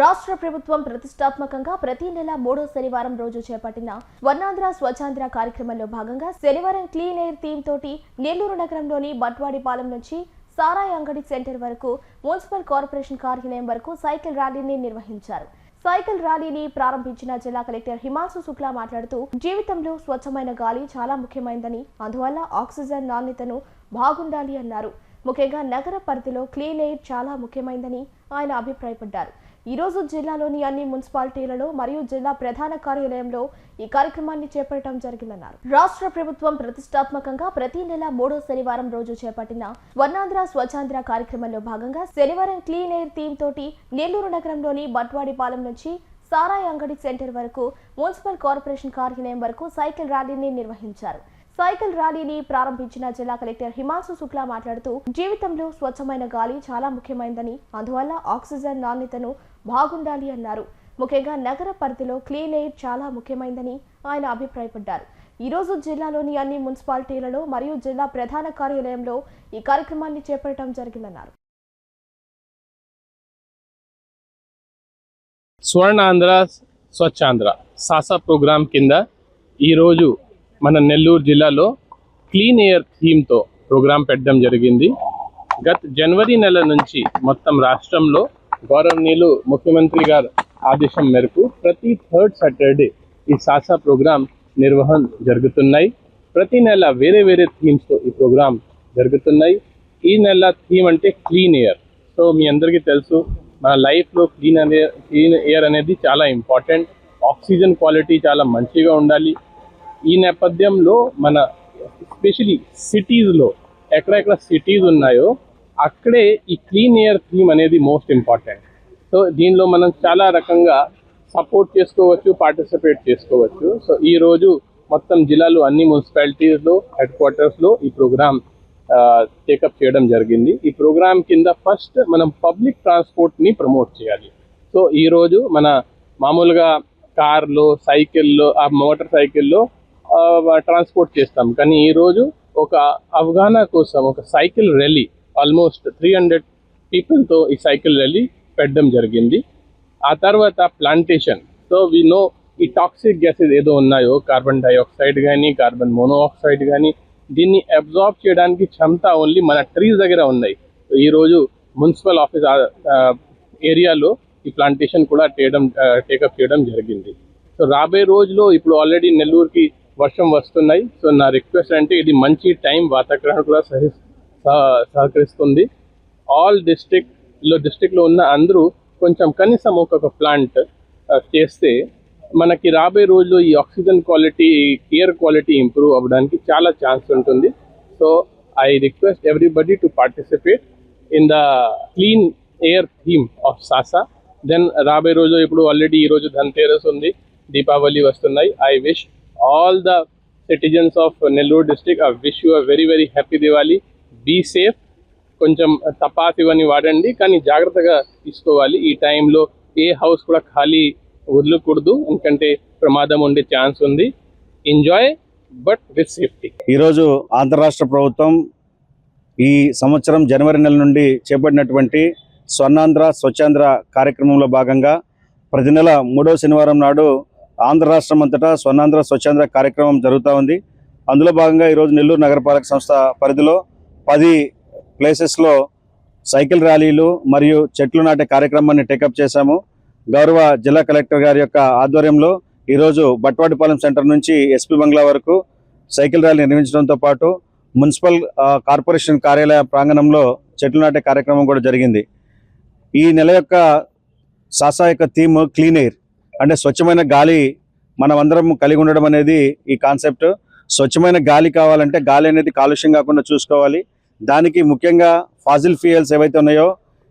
రాష్ట్ర ప్రభుత్వం ప్రతిష్టాత్మకంగా ప్రతి నెల మూడో శనివారం రోజు చేపట్టిన వర్ణాంధ్ర స్వచ్ఛాంధ్ర కార్యక్రమంలో భాగంగా శనివారం క్లీన్ ఎయిర్ థీమ్ తోటి నెల్లూరు నగరంలోని బట్వాడిపాలెం నుంచి సారాయి అంగడి సెంటర్ వరకు మున్సిపల్ కార్పొరేషన్ కార్యాలయం వరకు సైకిల్ ర్యాలీని నిర్వహించారు. సైకిల్ ర్యాలీని ప్రారంభించిన జిల్లా కలెక్టర్ హిమాంశు శుక్లా మాట్లాడుతూ జీవితంలో స్వచ్ఛమైన గాలి చాలా ముఖ్యమైనదని అందువల్ల ఆక్సిజన్ నాణ్యతను బాగుండాలి అన్నారు. ముఖ్యంగా నగర పరిధిలో క్లీన్ ఎయిర్ చాలా ముఖ్యమైనదని ఆయన అభిప్రాయపడ్డారు. ఈ రోజు జిల్లాలోని అన్ని మున్సిపాలిటీలలో మరియు జిల్లా ప్రధాన కార్యాలయంలో ఈ కార్యక్రమాన్ని చేపట్టడం జరిగిందన్నారు. రాష్ట్ర ప్రభుత్వం ప్రతిష్టాత్మకంగా ప్రతి నెల మూడో శనివారం రోజు చేపట్టిన స్వర్ణాంధ్ర స్వచ్ఛాంధ్ర కార్యక్రమంలో భాగంగా శనివారం క్లీన్ ఎయిర్ థీమ్ తోటి నెల్లూరు నగరంలోని బట్వాడిపాలెం నుంచి సారాయి అంగడి సెంటర్ వరకు మున్సిపల్ కార్పొరేషన్ కార్యాలయం వరకు సైకిల్ ర్యాలీని నిర్వహించారు. సైకిల్ ర్యాలీని ప్రారంభించిన జిల్లా కలెక్టర్ హిమాంశు శుక్లా మాట్లాడుతూ జీవితంలో స్వచ్ఛమైన గాలి చాలా ముఖ్యమైనదని అందువల్ల ఆక్సిజన్ నాణ్యతను బాగుండాలి అన్నారు. ముఖ్యంగా నగర పరిధిలో క్లీన్ ఎయిర్ చాలా ముఖ్యమైనదని ఆయన అభిప్రాయపడ్డారు. ఈరోజు జిల్లాలోని అన్ని మున్సిపాలిటీలలో మరియు జిల్లా ప్రధాన కార్యాలయంలో ఈ కార్యక్రమాన్ని చేపట్టడం జరిగిందన్నారు. స్వర్ణాంధ్ర స్వచ్ఛాంధ్ర సాసా ప్రోగ్రాం కింద ఈరోజు మన నెల్లూరు జిల్లాలో క్లీన్ ఎయిర్ థీమ్తో ప్రోగ్రాం పెట్టడం జరిగింది. గత జనవరి నెల నుంచి మొత్తం రాష్ట్రంలో గౌరవనీయులు ముఖ్యమంత్రి గారు ఆదేశం మేరకు ప్రతి థర్డ్ సాటర్డే ఈ సాసా ప్రోగ్రాం నిర్వహణ జరుగుతున్నాయి. ప్రతి నెల వేరే వేరే థీమ్స్తో ఈ ప్రోగ్రాం జరుగుతున్నాయి. ఈ నెల థీమ్ అంటే క్లీన్ ఎయిర్. సో మీ అందరికీ తెలుసు మన లైఫ్లో క్లీన్ అనే క్లీన్ ఎయిర్ అనేది చాలా ఇంపార్టెంట్. ఆక్సిజన్ క్వాలిటీ చాలా మంచిగా ఉండాలి. ఈ నేపథ్యంలో మన ఎస్పెషలీ సిటీస్లో ఎక్కడెక్కడ సిటీస్ ఉన్నాయో అక్కడే ఈ క్లీన్ ఎయిర్ థీమ్ అనేది మోస్ట్ ఇంపార్టెంట్ సో దీనిలో మనం చాలా రకంగా సపోర్ట్ చేసుకోవచ్చు పార్టిసిపేట్ చేసుకోవచ్చు. సో ఈ రోజు మొత్తం జిల్లాలో అన్ని మున్సిపాలిటీస్లో హెడ్ క్వార్టర్స్లో ఈ ప్రోగ్రామ్ టేకప్ చేయడం జరిగింది. ఈ ప్రోగ్రామ్ కింద ఫస్ట్ మనం పబ్లిక్ ట్రాన్స్పోర్ట్ని ప్రమోట్ చేయాలి. సో ఈరోజు మన మామూలుగా కార్లో సైకిల్లో ఆ మోటార్ సైకిల్లో ట్రాన్స్పోర్ట్ చేస్తాం. కానీ ఈరోజు ఒక అవగాహన కోసం ఒక cycle rally almost three hundred పీపుల్తో ఈ సైకిల్ ర్యాలీ పెట్టడం జరిగింది. ఆ తర్వాత ప్లాంటేషన్ సో వి నో ఈ టాక్సిక్ గ్యాసెస్ ఏదో ఉన్నాయో కార్బన్ డైఆక్సైడ్ కానీ కార్బన్ మోనోఆక్సైడ్ కానీ దీన్ని అబ్జార్బ్ చేయడానికి క్షమత ఓన్లీ మన ట్రీస్ దగ్గర ఉన్నాయి. సో ఈరోజు మున్సిపల్ ఆఫీస్ ఏరియాలో ఈ ప్లాంటేషన్ కూడా చేయడం టేకప్ చేయడం జరిగింది. సో రాబోయే రోజులో ఇప్పుడు ఆల్రెడీ నెల్లూరుకి వర్షం వస్తున్నాయి. సో నా రిక్వెస్ట్ అంటే ఇది మంచి టైం వాతావరణం కూడా సహి సహ- సహకరిస్తుంది. ఆల్ డిస్టిక్లో డిస్టిక్లో ఉన్న అందరూ కొంచెం కనీసం ఒక్కొక్క ప్లాంట్ చేస్తే మనకి రాబోయే రోజుల్లో ఈ oxygen quality air quality improve అవ్వడానికి చాలా ఛాన్స్ ఉంటుంది. So I request everybody to participate in the clean air theme of సాసా. Then రాబోయే రోజు ఇప్పుడు ఆల్రెడీ ఈరోజు ధన్తేరస్ ఉంది దీపావళి వస్తున్నాయి. I wish all the citizens of Nellore district I wish you a very very happy Diwali be safe కొంచెం తపాస్ ఇవన్నీ వాడండి కానీ జాగ్రత్తగా తీసుకోవాలి. ఈ టైంలో ఏ హౌస్ కూడా ఖాళీ వదలకూడదు ఎందుకంటే ప్రమాదం ఉండే ఛాన్స్ ఉంది. ఎంజాయ్ బట్ విత్ సేఫ్టీ ఈరోజు ఆంధ్ర రాష్ట్ర ప్రభుత్వం ఈ సంవత్సరం జనవరి నెల నుండి చేపట్టినటువంటి స్వర్ణాంధ్ర స్వచ్ఛాంధ్ర కార్యక్రమంలో భాగంగా ప్రతి నెల మూడవ శనివారం నాడు ఆంధ్ర రాష్ట్రం అంతటా స్వర్ణాంధ్ర స్వచ్ఛాంధ్ర కార్యక్రమం జరుగుతూ ఉంది. అందులో భాగంగా ఈరోజు నెల్లూరు నగరపాలక సంస్థ పరిధిలో పది ప్లేసెస్లో సైకిల్ ర్యాలీలు మరియు చెట్లు నాటే కార్యక్రమాన్ని టేకప్ చేశాము. గౌరవ జిల్లా కలెక్టర్ గారి యొక్క ఆధ్వర్యంలో ఈరోజు బట్వాడిపాలెం సెంటర్ నుంచి ఎస్పీ బంగ్లా వరకు సైకిల్ ర్యాలీ నిర్వహించడంతో పాటు మున్సిపల్ కార్పొరేషన్ కార్యాలయ ప్రాంగణంలో చెట్లు నాటే కార్యక్రమం కూడా జరిగింది. ఈ నెల యొక్క సాసా యొక్క థీమ్ క్లీన్ ఎయిర్ అంటే స్వచ్ఛమైన గాలి మనమందరం కలిగి ఉండడం అనేది ఈ కాన్సెప్ట్. స్వచ్ఛమైన గాలి కావాలంటే గాలి అనేది కాలుష్యం కాకుండా చూసుకోవాలి. దానికి ముఖ్యంగా ఫాజిల్ ఫ్యూయల్స్ ఏవైతే ఉన్నాయో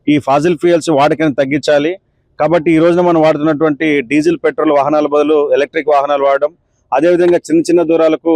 ఈ ఫాజిల్ ఫ్యూయల్స్ వాడకని తగ్గించాలి. కాబట్టి ఈ రోజున మనం వాడుతున్నటువంటి డీజిల్ పెట్రోల్ వాహనాల బదులు ఎలక్ట్రిక్ వాహనాలు వాడడం అదేవిధంగా చిన్న చిన్న దూరాలకు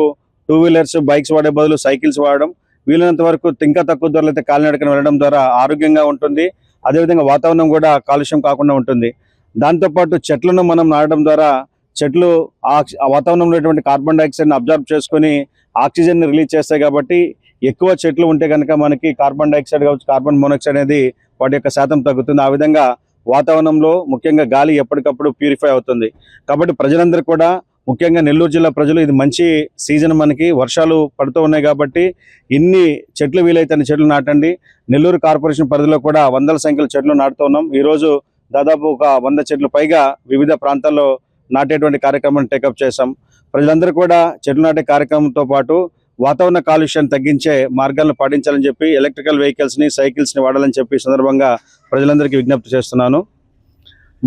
టూ వీలర్స్ బైక్స్ వాడే బదులు సైకిల్స్ వాడడం వీలైనంత వరకు ఇంకా తక్కువ ధరలు అయితే కాలినడకన వెళ్ళడం ద్వారా ఆరోగ్యంగా ఉంటుంది. అదేవిధంగా వాతావరణం కూడా కాలుష్యం కాకుండా ఉంటుంది. దాంతోపాటు చెట్లను మనం నాటడం ద్వారా చెట్లు ఆక్సి- ఆ వాతావరణంలో ఉన్నటువంటి కార్బన్ డైఆక్సైడ్ని అబ్జర్వ్ చేసుకొని ఆక్సిజన్ని రిలీజ్ చేస్తాయి కాబట్టి ఎక్కువ చెట్లు ఉంటే కనుక మనకి కార్బన్ డైఆక్సైడ్ కావచ్చు కార్బన్ మోనాక్సైడ్ అనేది వాటి యొక్క శాతం తగ్గుతుంది. ఆ విధంగా వాతావరణంలో ముఖ్యంగా గాలి ఎప్పటికప్పుడు ప్యూరిఫై అవుతుంది. కాబట్టి ప్రజలందరూ కూడా ముఖ్యంగా నెల్లూరు జిల్లా ప్రజలు ఇది మంచి సీజన్ మనకి. వర్షాలు పడుతూ ఉన్నాయి కాబట్టి ఇన్ని చెట్లు వీలైతే చెట్లు నాటండి. నెల్లూరు కార్పొరేషన్ పరిధిలో కూడా వందల సంఖ్యలో చెట్లు నాటుతూ ఉన్నాం. ఈరోజు దాదాపు ఒక వంద చెట్లు పైగా వివిధ ప్రాంతాల్లో నాటేటువంటి కార్యక్రమాన్ని టేకప్ చేశాం. ప్రజలందరూ కూడా చెట్లు నాటే కార్యక్రమంతో పాటు వాతావరణ కాలుష్యాన్ని తగ్గించే మార్గాలను పాటించాలని చెప్పి ఎలక్ట్రికల్ వెహికల్స్ని సైకిల్స్ని వాడాలని చెప్పి సందర్భంగా ప్రజలందరికీ విజ్ఞప్తి చేస్తున్నాను.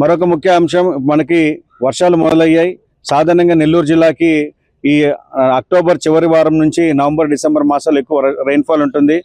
మరొక ముఖ్య అంశం మనకి వర్షాలు మొదలయ్యాయి. సాధారణంగా నెల్లూరు జిల్లాకి ఈ అక్టోబర్ చివరి వారం నుంచి నవంబర్ డిసెంబర్ మాసాలు ఎక్కువ రెయిన్ఫాల్ ఉంటుంది.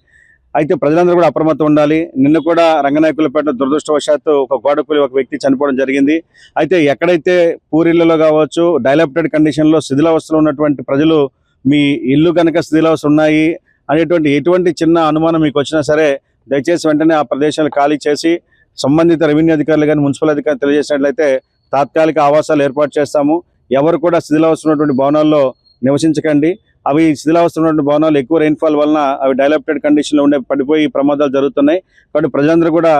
అయితే ప్రజలందరూ కూడా అప్రమత్తం ఉండాలి. నిన్న కూడా రంగనాయకులపేట దురదృష్టవశాత్తు ఒక గోడకూలి ఒక వ్యక్తి చనిపోవడం జరిగింది. అయితే ఎక్కడైతే పూరిళ్ళలో కావచ్చు డైలాప్టెడ్ కండిషన్లో శిథిలావస్థలో ఉన్నటువంటి ప్రజలు మీ ఇల్లు కనుక శిథిలావస్థ ఉన్నాయి అనేటువంటి ఎటువంటి చిన్న అనుమానం మీకు వచ్చినా సరే దయచేసి వెంటనే ఆ ప్రదేశాలు ఖాళీ చేసి సంబంధిత రెవెన్యూ అధికారులు కానీ మున్సిపల్ అధికారులు తెలియజేసినట్లయితే తాత్కాలిక ఆవాసాలు ఏర్పాటు చేస్తాము. ఎవరు కూడా శిథిలావస్థ ఉన్నటువంటి భవనాల్లో నివసించకండి. అవి శిథిలావస్థ ఉన్నటువంటి భవనాలు ఎక్కువ రెయిన్ఫాల్ వలన అవి డైలాప్టెడ్ కండిషన్లో ఉండే పడిపోయి ప్రమాదాలు జరుగుతున్నాయి. కాబట్టి ప్రజలందరూ కూడా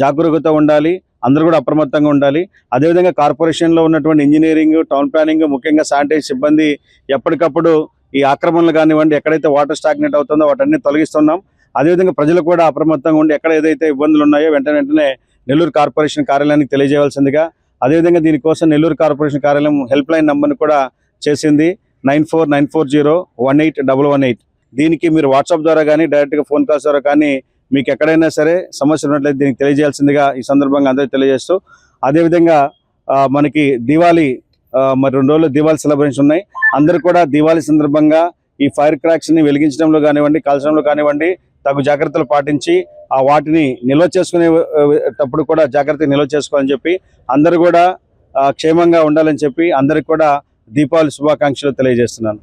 జాగరూకత ఉండాలి అందరూ కూడా అప్రమత్తంగా ఉండాలి. అదేవిధంగా కార్పొరేషన్లో ఉన్నటువంటి ఇంజనీరింగ్ టౌన్ ప్లానింగ్ ముఖ్యంగా శానిటైజ్ సిబ్బంది ఎప్పటికప్పుడు ఈ ఆక్రమణలు కానివ్వండి ఎక్కడైతే వాటర్ స్టాగ్నెట్ అవుతుందో వాటన్ని తొలగిస్తున్నాం. అదేవిధంగా ప్రజలు కూడా అప్రమత్తంగా ఉండి ఎక్కడ ఏదైతే ఇబ్బందులు ఉన్నాయో వెంటనే వెంటనే నెల్లూరు కార్పొరేషన్ కార్యాలయానికి తెలియజేయవలసిందిగా. అదేవిధంగా దీనికోసం నెల్లూరు కార్పొరేషన్ కార్యాలయం హెల్ప్ లైన్ కూడా చేసింది. Nine four nine four zero one eight double one eight. దీనికి మీరు వాట్సాప్ ద్వారా కానీ డైరెక్ట్గా ఫోన్ కాల్స్ ద్వారా కానీ మీకు ఎక్కడైనా సరే సమస్య ఉన్నట్లయితే దీనికి తెలియజేయాల్సిందిగా ఈ సందర్భంగా అందరికీ తెలియజేస్తూ అదేవిధంగా మనకి దివాళీ మరి రెండు రోజులు దివాళీ సెలబ్రేషన్ ఉన్నాయి. అందరూ కూడా దివాళీ సందర్భంగా ఈ ఫైర్ క్రాక్స్ని వెలిగించడంలో కానివ్వండి కాల్చడంలో కానివ్వండి తగు జాగ్రత్తలు పాటించి ఆ వాటిని నిల్వ చేసుకునేటప్పుడు కూడా జాగ్రత్తగా నిల్వ చేసుకోవాలని చెప్పి అందరూ కూడా క్షేమంగా ఉండాలని చెప్పి అందరికి కూడా దీపావళి శుభాకాంక్షలు తెలియజేస్తున్నాను.